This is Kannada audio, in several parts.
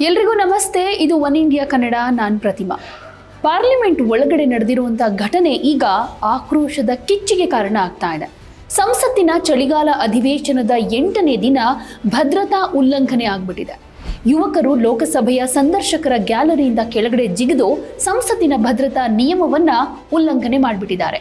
ಎಲ್ರಿಗೂ ನಮಸ್ತೆ. ಇದು ಒನ್ ಇಂಡಿಯಾ ಕನ್ನಡ, ನಾನು ಪ್ರತಿಮಾ. ಪಾರ್ಲಿಮೆಂಟ್ ಒಳಗಡೆ ನಡೆದಿರುವಂಥ ಘಟನೆ ಈಗ ಆಕ್ರೋಶದ ಕಿಚ್ಚಿಗೆ ಕಾರಣ ಆಗ್ತಾ ಇದೆ. ಸಂಸತ್ತಿನ ಚಳಿಗಾಲ ಅಧಿವೇಶನದ ಎಂಟನೇ ದಿನ ಭದ್ರತಾ ಉಲ್ಲಂಘನೆ ಆಗ್ಬಿಟ್ಟಿದೆ. ಯುವಕರು ಲೋಕಸಭೆಯ ಸಂದರ್ಶಕರ ಗ್ಯಾಲರಿಯಿಂದ ಕೆಳಗಡೆ ಜಿಗಿದು ಸಂಸತ್ತಿನ ಭದ್ರತಾ ನಿಯಮವನ್ನ ಉಲ್ಲಂಘನೆ ಮಾಡಿಬಿಟ್ಟಿದ್ದಾರೆ.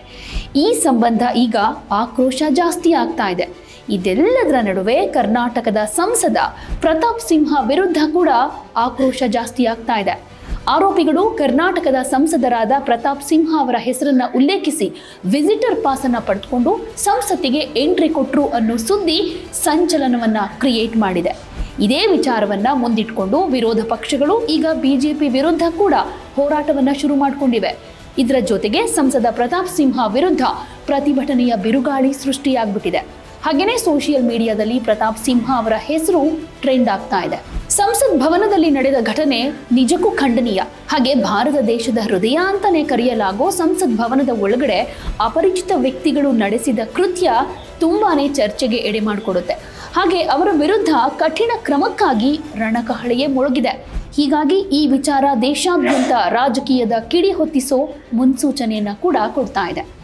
ಈ ಸಂಬಂಧ ಈಗ ಆಕ್ರೋಶ ಜಾಸ್ತಿ ಆಗ್ತಾ ಇದೆ. ಇದೆಲ್ಲದರ ನಡುವೆ ಕರ್ನಾಟಕದ ಸಂಸದ ಪ್ರತಾಪ್ ಸಿಂಹ ವಿರುದ್ಧ ಕೂಡ ಆಕ್ರೋಶ ಜಾಸ್ತಿ ಆಗ್ತಾ ಇದೆ. ಆರೋಪಿಗಳು ಕರ್ನಾಟಕದ ಸಂಸದರಾದ ಪ್ರತಾಪ್ ಸಿಂಹ ಅವರ ಹೆಸರನ್ನ ಉಲ್ಲೇಖಿಸಿ ವಿಸಿಟರ್ ಪಾಸ್ ಅನ್ನ ಪಡೆದುಕೊಂಡು ಸಂಸತ್ತಿಗೆ ಎಂಟ್ರಿ ಕೊಟ್ಟರು ಅನ್ನೋ ಸುದ್ದಿ ಸಂಚಲನವನ್ನ ಕ್ರಿಯೇಟ್ ಮಾಡಿದೆ. ಇದೇ ವಿಚಾರವನ್ನ ಮುಂದಿಟ್ಕೊಂಡು ವಿರೋಧ ಪಕ್ಷಗಳು ಈಗ ಬಿಜೆಪಿ ವಿರುದ್ಧ ಕೂಡ ಹೋರಾಟವನ್ನ ಶುರು ಮಾಡಿಕೊಂಡಿವೆ. ಇದರ ಜೊತೆಗೆ ಸಂಸದ ಪ್ರತಾಪ್ ಸಿಂಹ ವಿರುದ್ಧ ಪ್ರತಿಭಟನೆಯ ಬಿರುಗಾಳಿ ಸೃಷ್ಟಿಯಾಗ್ಬಿಟ್ಟಿದೆ. ಹಾಗೇನೇ ಸೋಷಿಯಲ್ ಮೀಡಿಯಾದಲ್ಲಿ ಪ್ರತಾಪ್ ಸಿಂಹ ಅವರ ಹೆಸರು ಟ್ರೆಂಡ್ ಆಗ್ತಾ ಇದೆ. ಸಂಸತ್ ಭವನದಲ್ಲಿ ನಡೆದ ಘಟನೆ ನಿಜಕ್ಕೂ ಖಂಡನೀಯ. ಹಾಗೆ ಭಾರತ ದೇಶದ ಹೃದಯ ಅಂತಾನೆ ಕರೆಯಲಾಗೋ ಸಂಸತ್ ಭವನದ ಒಳಗಡೆ ಅಪರಿಚಿತ ವ್ಯಕ್ತಿಗಳು ನಡೆಸಿದ ಕೃತ್ಯ ತುಂಬಾನೇ ಚರ್ಚೆಗೆ ಎಡೆ ಮಾಡಿಕೊಡುತ್ತೆ. ಹಾಗೆ ಅವರ ವಿರುದ್ಧ ಕಠಿಣ ಕ್ರಮಕ್ಕಾಗಿ ರಣಕಹಳೆಯೇ ಮುಳುಗಿದೆ. ಹೀಗಾಗಿ ಈ ವಿಚಾರ ದೇಶಾದ್ಯಂತ ರಾಜಕೀಯದ ಕಿಡಿ ಹೊತ್ತಿಸೋ ಮುನ್ಸೂಚನೆಯನ್ನು ಕೂಡ ಕೊಡ್ತಾ ಇದೆ.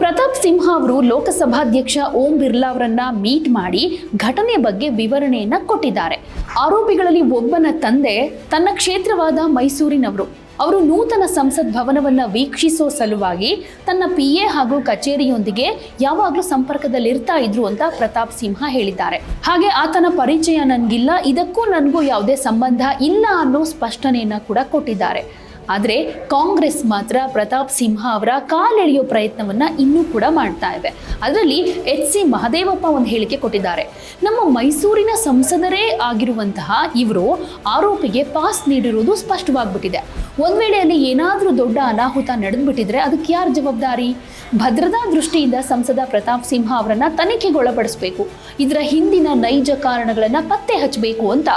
ಪ್ರತಾಪ್ ಸಿಂಹ ಅವರು ಲೋಕಸಭಾಧ್ಯಕ್ಷ ಓಂ ಬಿರ್ಲಾ ಅವರನ್ನ ಮೀಟ್ ಮಾಡಿ ಘಟನೆ ಬಗ್ಗೆ ವಿವರಣೆಯನ್ನ ಕೊಟ್ಟಿದ್ದಾರೆ. ಆರೋಪಿಗಳಲ್ಲಿ ಒಬ್ಬನ ತಂದೆ, ತನ್ನ ಕ್ಷೇತ್ರವಾದ ಮೈಸೂರಿನವರು. ಅವರು ನೂತನ ಸಂಸತ್ ಭವನವನ್ನ ವೀಕ್ಷಿಸೋ ಸಲುವಾಗಿ ತನ್ನ ಪಿ ಎ ಹಾಗೂ ಕಚೇರಿಯೊಂದಿಗೆ ಯಾವಾಗಲೂ ಸಂಪರ್ಕದಲ್ಲಿರ್ತಾ ಇದ್ರು ಅಂತ ಪ್ರತಾಪ್ ಸಿಂಹ ಹೇಳಿದ್ದಾರೆ. ಹಾಗೆ ಆತನ ಪರಿಚಯ ನನಗಿಲ್ಲ, ಇದಕ್ಕೂ ನನಗೂ ಯಾವುದೇ ಸಂಬಂಧ ಇಲ್ಲ ಅನ್ನೋ ಸ್ಪಷ್ಟನೆಯನ್ನ ಕೂಡ ಕೊಟ್ಟಿದ್ದಾರೆ. ಆದರೆ ಕಾಂಗ್ರೆಸ್ ಮಾತ್ರ ಪ್ರತಾಪ್ ಸಿಂಹ ಅವರ ಕಾಲೆಳೆಯೋ ಪ್ರಯತ್ನವನ್ನ ಇನ್ನೂ ಕೂಡ ಮಾಡ್ತಾ ಇವೆ ಅದರಲ್ಲಿ ಎಚ್ ಸಿ ಮಹದೇವಪ್ಪ ಒಂದು ಹೇಳಿಕೆ ಕೊಟ್ಟಿದ್ದಾರೆ. ನಮ್ಮ ಮೈಸೂರಿನ ಸಂಸದರೇ ಆಗಿರುವಂತಹ ಇವರು ಆರೋಪಿಗೆ ಪಾಸ್ ನೀಡಿರುವುದು ಸ್ಪಷ್ಟವಾಗ್ಬಿಟ್ಟಿದೆ. ಒಂದ್ ವೇಳೆ ಅಲ್ಲಿ ಏನಾದರೂ ದೊಡ್ಡ ಅನಾಹುತ ನಡೆದ್ಬಿಟ್ಟಿದ್ರೆ ಅದಕ್ಕೆ ಯಾರು ಜವಾಬ್ದಾರಿ? ಭದ್ರತಾ ದೃಷ್ಟಿಯಿಂದ ಸಂಸದ ಪ್ರತಾಪ್ ಸಿಂಹ ಅವರನ್ನ ತನಿಖೆಗೊಳಪಡಿಸಬೇಕು. ಇದರ ಹಿಂದಿನ ನೈಜ ಕಾರಣಗಳನ್ನ ಪತ್ತೆ ಹಚ್ಚಬೇಕು ಅಂತ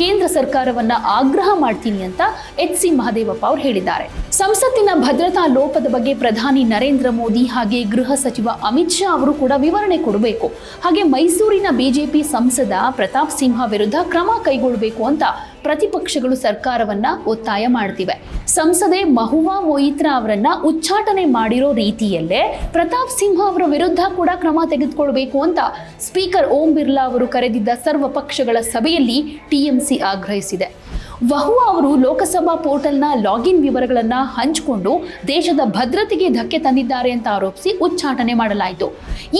ಕೇಂದ್ರ ಸರ್ಕಾರವನ್ನ ಆಗ್ರಹ ಮಾಡ್ತೀನಿ ಅಂತ ಎಚ್ ಸಿ ಮಹದೇವಪ್ಪ ಅವರು ಹೇಳಿದ್ದಾರೆ. ಸಂಸತ್ತಿನ ಭದ್ರತಾ ಲೋಪದ ಬಗ್ಗೆ ಪ್ರಧಾನಿ ನರೇಂದ್ರ ಮೋದಿ ಹಾಗೆ ಗೃಹ ಸಚಿವ ಅಮಿತ್ ಶಾ ಅವರು ಕೂಡ ವಿವರಣೆ ಕೊಡಬೇಕು. ಹಾಗೆ ಮೈಸೂರಿನ ಬಿಜೆಪಿ ಸಂಸದ ಪ್ರತಾಪ್ ಸಿಂಹ ವಿರುದ್ಧ ಕ್ರಮ ಕೈಗೊಳ್ಳಬೇಕು ಅಂತ ಪ್ರತಿಪಕ್ಷಗಳು ಸರ್ಕಾರವನ್ನ ಒತ್ತಾಯ ಮಾಡ್ತಿವೆ. ಸಂಸದೆ ಮಹುವಾ ಮೊಯಿತ್ರಾ ಅವರನ್ನ ಉಚ್ಚಾಟನೆ ಮಾಡಿರೋ ರೀತಿಯಲ್ಲೇ ಪ್ರತಾಪ್ ಸಿಂಹ ಅವರ ವಿರುದ್ಧ ಕೂಡ ಕ್ರಮ ತೆಗೆದುಕೊಳ್ಬೇಕು ಅಂತ ಸ್ಪೀಕರ್ ಓಂ ಬಿರ್ಲಾ ಅವರು ಕರೆದಿದ್ದ ಸರ್ವ ಪಕ್ಷಗಳ ಸಭೆಯಲ್ಲಿ ಟಿಎಂಸಿ ಆಗ್ರಹಿಸಿದೆ. ವಹುವಾ ಅವರು ಲೋಕಸಭಾ ಪೋರ್ಟಲ್ನ ಲಾಗಿನ್ ವಿವರಗಳನ್ನು ಹಂಚಿಕೊಂಡು ದೇಶದ ಭದ್ರತೆಗೆ ಧಕ್ಕೆ ತಂದಿದ್ದಾರೆ ಅಂತ ಆರೋಪಿಸಿ ಉಚ್ಚಾಟನೆ ಮಾಡಲಾಯಿತು.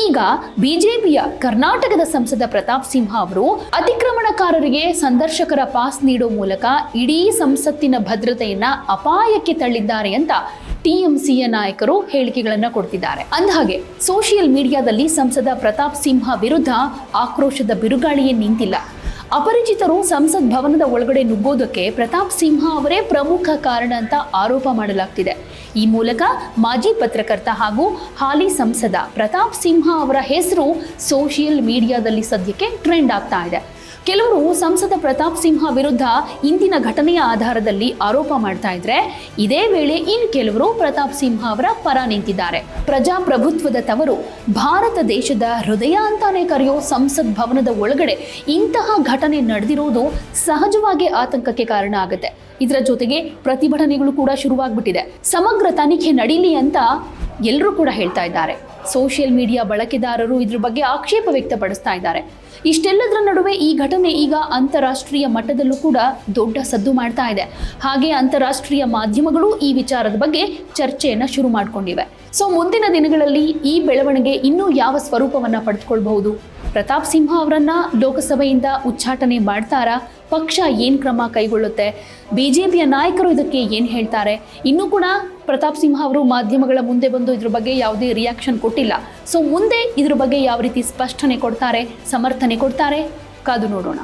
ಈಗ ಬಿಜೆಪಿಯ ಕರ್ನಾಟಕದ ಸಂಸದ ಪ್ರತಾಪ್ ಸಿಂಹ ಅವರು ಅತಿಕ್ರಮಣಕಾರರಿಗೆ ಸಂದರ್ಶಕರ ಪಾಸ್ ನೀಡೋ ಮೂಲಕ ಇಡೀ ಸಂಸತ್ತಿನ ಭದ್ರತೆಯನ್ನ ಅಪಾಯಕ್ಕೆ ತಳ್ಳಿದ್ದಾರೆ ಅಂತ ಟಿಎಂಸಿಯ ನಾಯಕರು ಹೇಳಿಕೆಗಳನ್ನು ಕೊಡ್ತಿದ್ದಾರೆ. ಅಂದಹಾಗೆ, ಸೋಷಿಯಲ್ ಮೀಡಿಯಾದಲ್ಲಿ ಸಂಸದ ಪ್ರತಾಪ್ ಸಿಂಹ ವಿರುದ್ಧ ಆಕ್ರೋಶದ ಬಿರುಗಾಳಿಯೇ ನಿಂತಿಲ್ಲ. ಅಪರಿಚಿತರು ಸಂಸತ್ ಭವನದ ಒಳಗಡೆ ನುಗ್ಗೋದಕ್ಕೆ ಪ್ರತಾಪ್ ಸಿಂಹ ಅವರೇ ಪ್ರಮುಖ ಕಾರಣ ಅಂತ ಆರೋಪ ಮಾಡಲಾಗ್ತಿದೆ. ಈ ಮೂಲಕ ಮಾಜಿ ಪತ್ರಕರ್ತ ಹಾಗೂ ಹಾಲಿ ಸಂಸದ ಪ್ರತಾಪ್ ಸಿಂಹ ಅವರ ಹೆಸರು ಸೋಷಿಯಲ್ ಮೀಡಿಯಾದಲ್ಲಿ ಸದ್ಯಕ್ಕೆ ಟ್ರೆಂಡ್ ಆಗ್ತಾ ಇದೆ. ಕೆಲವರು ಸಂಸದ ಪ್ರತಾಪ್ ಸಿಂಹ ವಿರುದ್ಧ ಇಂದಿನ ಘಟನೆಯ ಆಧಾರದಲ್ಲಿ ಆರೋಪ ಮಾಡ್ತಾ ಇದ್ರೆ, ಇದೇ ವೇಳೆ ಇನ್ ಕೆಲವರು ಪ್ರತಾಪ್ ಸಿಂಹ ಅವರ ಪರ ನಿಂತಿದ್ದಾರೆ. ಪ್ರಜಾಪ್ರಭುತ್ವದ ತವರು ಭಾರತ ದೇಶದ ಹೃದಯ ಅಂತಾನೆ ಕರೆಯೋ ಸಂಸತ್ ಭವನದ ಒಳಗಡೆ ಇಂತಹ ಘಟನೆ ನಡೆದಿರೋದು ಸಹಜವಾಗಿ ಆತಂಕಕ್ಕೆ ಕಾರಣ ಆಗುತ್ತೆ. ಇದರ ಜೊತೆಗೆ ಪ್ರತಿಭಟನೆಗಳು ಕೂಡ ಶುರುವಾಗ್ಬಿಟ್ಟಿದೆ. ಸಮಗ್ರ ತನಿಖೆ ನಡೀಲಿ ಅಂತ ಎಲ್ಲರೂ ಕೂಡ ಹೇಳ್ತಾ ಇದ್ದಾರೆ. ಸೋಷಿಯಲ್ ಮೀಡಿಯಾ ಬಳಕೆದಾರರು ಇದ್ರ ಬಗ್ಗೆ ಆಕ್ಷೇಪ ವ್ಯಕ್ತಪಡಿಸ್ತಾ ಇದ್ದಾರೆ. ಇಷ್ಟೆಲ್ಲದರ ನಡುವೆ ಈ ಘಟನೆ ಈಗ ಅಂತಾರಾಷ್ಟ್ರೀಯ ಮಟ್ಟದಲ್ಲೂ ಕೂಡ ದೊಡ್ಡ ಸದ್ದು ಮಾಡ್ತಾ ಇದೆ. ಹಾಗೆ ಅಂತಾರಾಷ್ಟ್ರೀಯ ಮಾಧ್ಯಮಗಳು ಈ ವಿಚಾರದ ಬಗ್ಗೆ ಚರ್ಚೆಯನ್ನು ಶುರು ಮಾಡಿಕೊಂಡಿವೆ. ಸೊ ಮುಂದಿನ ದಿನಗಳಲ್ಲಿ ಈ ಬೆಳವಣಿಗೆ ಇನ್ನೂ ಯಾವ ಸ್ವರೂಪವನ್ನು ಪಡೆದುಕೊಳ್ಬಹುದು? ಪ್ರತಾಪ್ ಸಿಂಹ ಅವರನ್ನ ಲೋಕಸಭೆಯಿಂದ ಉಚ್ಚಾಟನೆ ಮಾಡ್ತಾರಾ? ಪಕ್ಷ ಏನು ಕ್ರಮ ಕೈಗೊಳ್ಳುತ್ತೆ? ಬಿಜೆಪಿಯ ನಾಯಕರು ಇದಕ್ಕೆ ಏನು ಹೇಳ್ತಾರೆ? ಇನ್ನೂ ಕೂಡ ಪ್ರತಾಪ್ ಸಿಂಹ ಅವರು ಮಾಧ್ಯಮಗಳ ಮುಂದೆ ಬಂದು ಇದ್ರ ಬಗ್ಗೆ ಯಾವುದೇ ರಿಯಾಕ್ಷನ್ ಕೊಟ್ಟಿಲ್ಲ. ಸೊ ಮುಂದೆ ಇದ್ರ ಬಗ್ಗೆ ಯಾವ ರೀತಿ ಸ್ಪಷ್ಟನೆ ಕೊಡ್ತಾರೆ, ಸಮರ್ಥನೆ ಕೊಡ್ತಾರೆ? ಕಾದು ನೋಡೋಣ.